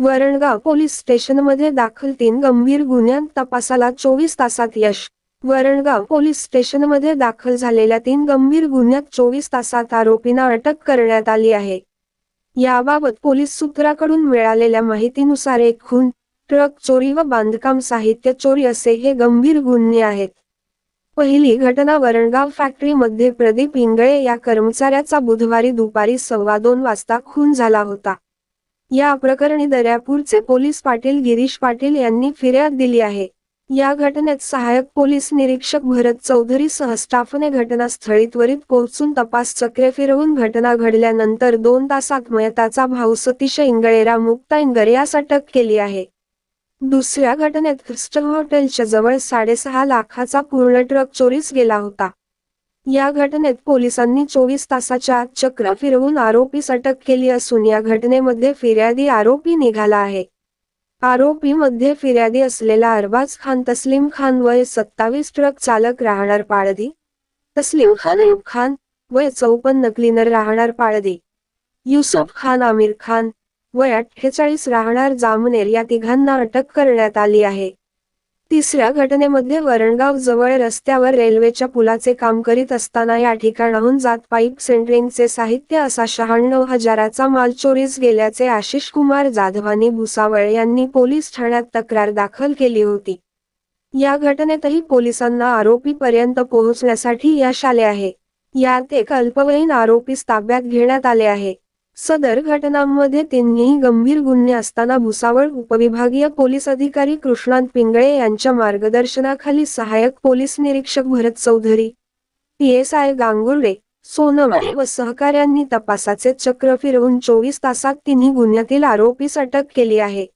Varangaon police स्टेशनमध्ये दाखल तीन गंभीर गुन्ह्यांत तपासाला चोवीस तासात यश. वरणगाव पोलीस स्टेशनमध्ये दाखल झालेल्या तीन गंभीर गुन्ह्यात चोवीस तासात आरोपींना अटक करण्यात आली आहे. याबाबत पोलीस सूत्राकडून मिळालेल्या माहितीनुसार एक खून ट्रक चोरी व बांधकाम साहित्य चोरी असे हे गंभीर गुन्हे आहेत. पहिली घटना वरणगाव फॅक्टरीमध्ये प्रदीप इंगळे या कर्मचाऱ्याचा बुधवारी दुपारी सव्वा दोन वाजता खून झाला होता. या प्रकरणी दर्यापूरचे पोलीस पाटील गिरीश पाटील यांनी फिर्याद दिली आहे. या घटनेत सहाय्यक पोलीस निरीक्षक भरत चौधरी सह स्टाफने घटनास्थळी त्वरित पोहोचून तपास चक्रे फिरवून घटना घडल्यानंतर दोन तासात मयताचा भाऊ सतीश इंगळेरा मुक्ता इंगर यास अटक केली आहे. दुसऱ्या घटनेत क्रिस्टल हॉटेलच्या जवळ साडेसहा लाखाचा पूर्ण ट्रक चोरीस गेला होता. या घटनेत पोलिसांनी चोवीस तासाच्या चक्र फिरवून आरोपीस अटक केली असून या घटनेमध्ये फिर्यादी आरोपी निघाला आहे. आरोपी मध्ये फिर्यादी असलेला अरबाज खान तस्लीम खान वय सत्तावीस ट्रक चालक राहणार पाळदी. तस्लीम खान अयूब खान वय चौपन्न क्लिनर राहणार पाळदी. युसुफ खान आमिर खान वय अठ्ठेचाळीस राहणार जामनेर या तिघांना अटक करण्यात आली आहे. तिसऱ्या घटनेमध्ये वरणगाव जवळ रस्त्यावर रेल्वेच्या पुलाचे काम करीत असताना या ठिकाणाहून जात पाईप सेंटरिंगचे साहित्य असा शहाण्णव हजाराचा माल चोरीस गेल्याचे आशिष कुमार जाधवानी भुसावळ यांनी पोलीस ठाण्यात तक्रार दाखल केली होती. या घटनेतही पोलिसांना आरोपीपर्यंत पोहोचण्यासाठी यश आले आहे. यात एक अल्पवयीन आरोपीस ताब्यात घेण्यात आले आहे. सदर घटनांमध्ये तिन्ही गंभीर गुन्हे असताना भुसावळ उपविभागीय पोलीस अधिकारी कृष्णांत पिंगळे यांच्या मार्गदर्शनाखाली सहाय्यक पोलीस निरीक्षक भरत चौधरी पीएसआय गांगुर्डे सोनवणे व सहकाऱ्यांनी तपासाचे चक्र फिरवून चोवीस तासात तिन्ही गुन्ह्यातील आरोपीस अटक केली आहे.